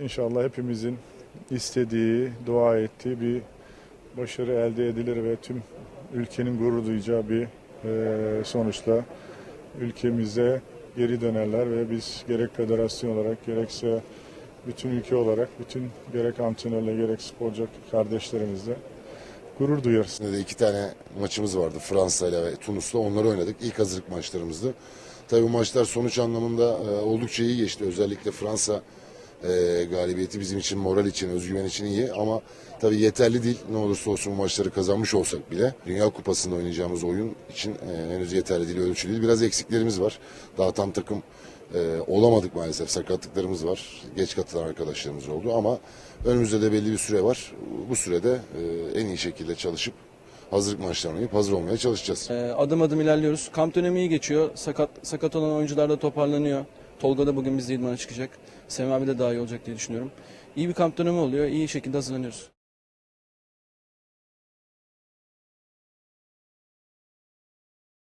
İnşallah hepimizin istediği, dua ettiği bir başarı elde edilir ve tüm ülkenin gurur duyacağı bir e, sonuçla ülkemize geri dönerler ve biz gerek federasyon olarak gerekse bütün ülke olarak bütün gerek antrenörle gerek sporcu kardeşlerimizle gurur duyarız. De iki tane maçımız vardı Fransa ile ve Tunus'la. Onları oynadık. İlk hazırlık maçlarımızdı. Tabii bu maçlar sonuç anlamında e, oldukça iyi geçti. Özellikle Fransa e, galibiyeti bizim için, moral için, özgüven için iyi. Ama tabii yeterli değil. Ne olursa olsun bu maçları kazanmış olsak bile Dünya Kupası'nda oynayacağımız oyun için e, henüz yeterli değil, ölçü değil. Biraz eksiklerimiz var. Daha tam takım e, olamadık maalesef. Sakatlıklarımız var. Geç katılan arkadaşlarımız oldu ama önümüzde de belli bir süre var. Bu sürede e, en iyi şekilde çalışıp hazırlık maçlarını oynayıp hazır olmaya çalışacağız. Ee, adım adım ilerliyoruz. Kamp dönemi iyi geçiyor. Sakat sakat olan oyuncular da toparlanıyor. Tolga da bugün bizle idmana çıkacak. Semih abi de daha iyi olacak diye düşünüyorum. İyi bir kamp dönemi oluyor. İyi şekilde hazırlanıyoruz.